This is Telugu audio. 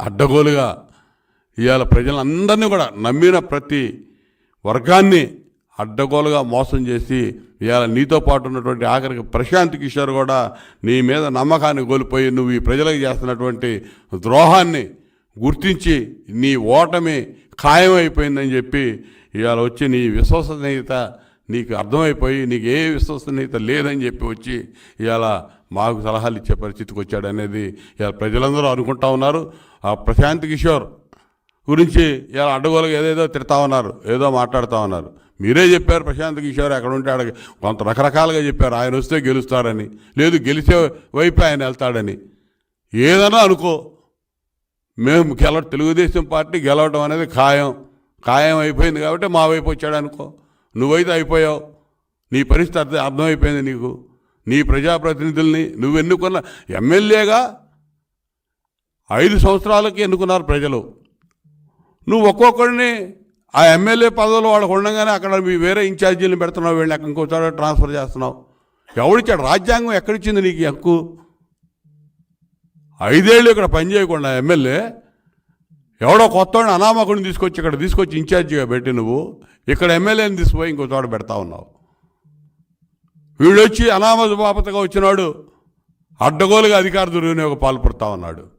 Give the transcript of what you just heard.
అడ్డగోలుగా ఇవాళ ప్రజలందరినీ కూడా నమ్మిన ప్రతి వర్గాన్ని అడ్డగోలుగా మోసం చేసి ఇవాళ నీతో పాటు ఉన్నటువంటి ఆఖరికి ప్రశాంత్ కిషోర్ కూడా నీ మీద నమ్మకాన్ని కోల్పోయి నువ్వు ఈ ప్రజలకు చేస్తున్నటువంటి ద్రోహాన్ని గుర్తించి నీ ఓటమి ఖాయమైపోయిందని చెప్పి ఇవాళ వచ్చి నీ విశ్వసనీయత నీకు అర్థమైపోయి నీకు ఏ విశ్వసనీయత లేదని చెప్పి వచ్చి ఇవాళ మాకు సలహాలు ఇచ్చే పరిస్థితికి వచ్చాడు అనేది ఇలా ప్రజలందరూ అనుకుంటా ఉన్నారు. ఆ ప్రశాంత్ కిషోర్ గురించి ఇలా అడ్డగోలుగా ఏదేదో తిడతా ఉన్నారు ఏదో మాట్లాడుతూ ఉన్నారు. మీరే చెప్పారు ప్రశాంత్ కిషోర్ ఎక్కడ ఉంటే ఆడ కొంత రకరకాలుగా చెప్పారు. ఆయన వస్తే గెలుస్తారని లేదు గెలిచే వైపు ఆయన వెళ్తాడని. ఏదైనా అనుకో. మేము గెల తెలుగుదేశం పార్టీ గెలవడం అనేది ఖాయం. ఖాయం అయిపోయింది కాబట్టి మా వైపు వచ్చాడు అనుకో. నువ్వైతే అయిపోయావు. నీ పరిస్థితి అర్థం అర్థమైపోయింది నీకు. నీ ప్రజాప్రతినిధుల్ని నువ్వు ఎన్నుకున్న ఎమ్మెల్యేగా ఐదు సంవత్సరాలకి ఎన్నుకున్నారు ప్రజలు. నువ్వు ఒక్కొక్కడిని ఆ ఎమ్మెల్యే పదవులు వాళ్ళకు ఉండగానే అక్కడ మీ వేరే ఇన్ఛార్జీలను పెడుతున్నావు వీళ్ళని అక్కడ ఇంకో ట్రాన్స్ఫర్ చేస్తున్నావు. ఎవడిచ్చాడు? రాజ్యాంగం ఎక్కడిచ్చింది నీకు హక్కు? ఐదేళ్ళు ఇక్కడ పని చేయకుండా ఎమ్మెల్యే ఎవడో కొత్తవాడిని అనామకుడిని తీసుకొచ్చి ఇక్కడ తీసుకొచ్చి ఇన్ఛార్జిగా పెట్టి నువ్వు ఇక్కడ ఎమ్మెల్యేని తీసుకుపోయి ఇంకో చోట పెడతా ఉన్నావు. వీడొచ్చి అనామ బాపతగా వచ్చినాడు. అడ్డగోలుగా అధికార దుర్వినియోగం పాల్పడతా ఉన్నాడు.